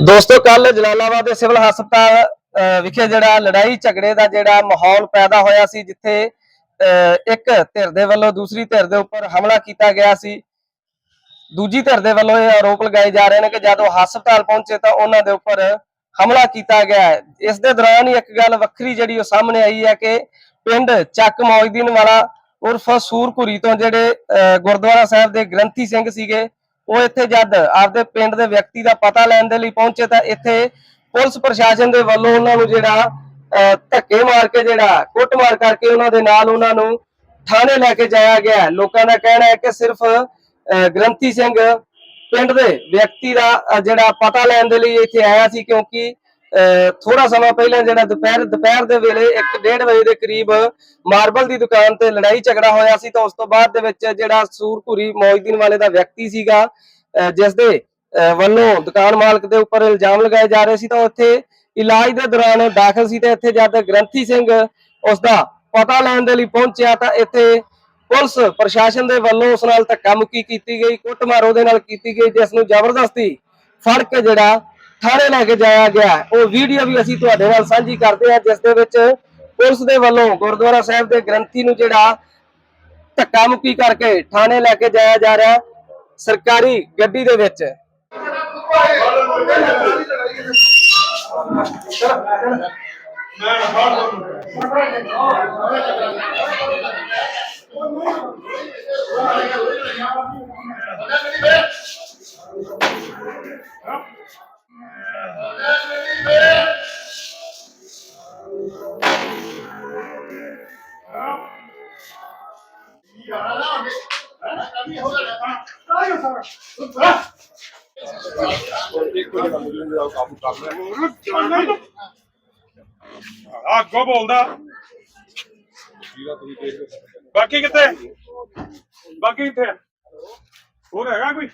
ਦੋਸਤੋ ਕੱਲ ਜਲਾਲਾਬਾਦ ਦੇ ਸਿਵਲ ਹਸਪਤਾਲ ਵਿਖੇ ਜਿਹੜਾ ਲੜਾਈ ਝਗੜੇ ਦਾ ਜਿਹੜਾ ਮਾਹੌਲ ਪੈਦਾ ਹੋਇਆ ਸੀ, ਜਿੱਥੇ ਇੱਕ ਧਿਰ ਦੇ ਵੱਲੋਂ ਦੂਸਰੀ ਧਿਰ ਦੇ ਉੱਪਰ ਹਮਲਾ ਕੀਤਾ ਗਿਆ ਸੀ। ਦੂਜੀ ਧਿਰ ਦੇ ਵੱਲੋਂ ਇਹ ਆਰੋਪ ਲਗਾਏ ਜਾ ਰਹੇ ਨੇ ਕਿ ਜਦੋਂ ਹਸਪਤਾਲ ਪਹੁੰਚੇ ਤਾਂ ਉਹਨਾਂ ਦੇ ਉੱਪਰ ਹਮਲਾ ਕੀਤਾ ਗਿਆ। ਹੈ ਇਸ ਦੇ ਦੌਰਾਨ ਹੀ ਇੱਕ ਗੱਲ ਵੱਖਰੀ ਜਿਹੜੀ ਉਹ ਸਾਹਮਣੇ ਆਈ ਹੈ ਕਿ ਪਿੰਡ ਚੱਕ ਮੌਜਦੀਨ ਵਾਲਾ ਉਰਫ ਸੂਰਪੁਰੀ ਤੋਂ ਜਿਹੜੇ ਗੁਰਦੁਆਰਾ ਸਾਹਿਬ ਦੇ ਗ੍ਰੰਥੀ ਸਿੰਘ ਸੀਗੇ ਉਹ ਇੱਥੇ ਜਦ ਆਪਦੇ ਪਿੰਡ ਦੇ ਵਿਅਕਤੀ ਦਾ ਪਤਾ ਲੈਣ ਦੇ ਲਈ ਪਹੁੰਚੇ ਤਾਂ ਇੱਥੇ ਪੁਲਿਸ ਪ੍ਰਸ਼ਾਸਨ ਦੇ ਵੱਲੋਂ ਉਹਨਾਂ ਨੂੰ ਜਿਹੜਾ ਅਹ, ਧੱਕੇ ਮਾਰ ਕੇ ਜਿਹੜਾ ਕੁੱਟਮਾਰ ਕਰਕੇ ਉਹਨਾਂ ਦੇ ਨਾਲ ਉਹਨਾਂ ਨੂੰ ਥਾਣੇ ਲੈ ਕੇ ਜਾਇਆ ਗਿਆ। ਲੋਕਾਂ ਦਾ ਕਹਿਣਾ ਹੈ ਕਿ ਸਿਰਫ ਅਹ, ਗ੍ਰੰਥੀ ਸਿੰਘ ਪਿੰਡ ਦੇ ਵਿਅਕਤੀ ਦਾ ਜਿਹੜਾ ਪਤਾ ਲੈਣ ਦੇ ਲਈ ਇੱਥੇ ਆਇਆ ਸੀ ਕਿਉਂਕਿ ਥੋੜਾ ਸਮਾਂ ਪਹਿਲਾਂ ਜਿਹੜਾ ਦੁਪਹਿਰ ਦੁਪਹਿਰ ਦੇ ਵੇਲੇ 1:30 ਵਜੇ ਦੇ ਕਰੀਬ ਮਾਰਬਲ ਦੀ ਦੁਕਾਨ ਤੇ ਲੜਾਈ ਝਗੜਾ ਹੋਇਆ ਸੀ, ਤਾਂ ਉਸ ਤੋਂ ਬਾਅਦ ਦੇ ਵਿੱਚ ਜਿਹੜਾ ਸੂਰਪੁਰੀ ਮੌਜਦੀਨ ਵਾਲੇ ਦਾ ਵਿਅਕਤੀ ਸੀਗਾ ਜਿਸ ਦੇ ਵੱਲੋਂ ਦੁਕਾਨ ਮਾਲਕ ਦੇ ਉੱਪਰ ਇਲਜ਼ਾਮ ਲਗਾਏ ਜਾ ਰਹੇ ਸੀ, ਤਾਂ ਉੱਥੇ ਇਲਾਜ ਦੇ ਦੌਰਾਨ ਦਾਖਲ ਸੀ ਤੇ ਇੱਥੇ ਜਦ ਗ੍ਰੰਥੀ ਸਿੰਘ ਉਸ ਦਾ ਪਤਾ ਲੈਣ ਦੇ ਲਈ ਪਹੁੰਚਿਆ, ਤਾਂ ਇੱਥੇ ਪੁਲਿਸ ਪ੍ਰਸ਼ਾਸਨ ਦੇ ਵੱਲੋਂ ਉਸ ਨਾਲ ਧੱਕਾ ਮੁੱਕੀ ਕੀਤੀ ਗਈ, ਕੁੱਟਮਾਰ ਉਹਦੇ ਨਾਲ ਕੀਤੀ ਗਈ, ਜਿਸ ਨੂੰ ਜ਼ਬਰਦਸਤੀ ਫੜ ਕੇ ਜਿਹੜਾ ਥਾਣੇ ਲੈ ਕੇ ਜਾਇਆ ਗਿਆ ਉਹ ਵੀਡੀਓ ਵੀ ਅਸੀਂ ਤੁਹਾਡੇ ਨਾਲ ਸਾਂਝੀ ਕਰਦੇ ਹਾਂ, ਜਿਸ ਦੇ ਵਿੱਚ ਪੁਲਿਸ ਦੇ ਵੱਲੋਂ ਗੁਰਦੁਆਰਾ ਸਾਹਿਬ ਦੇ ਗ੍ਰੰਥੀ ਨੂੰ ਜਿਹੜਾ ਧੱਕਾ ਮੁੱਕੀ ਕਰਕੇ ਥਾਣੇ ਲੈ ਕੇ ਜਾਇਆ ਜਾ ਰਿਹਾ ਸਰਕਾਰੀ ਗੱਡੀ ਦੇ ਵਿੱਚ। ਆ ਅੱਗੋਂ ਬੋਲਦਾ। ਬਾਕੀ ਕਿੱਥੇ? ਬਾਕੀ ਕਿੱਥੇ? ਆ? ਹੋਰ ਹੈਗਾ ਕੋਈ?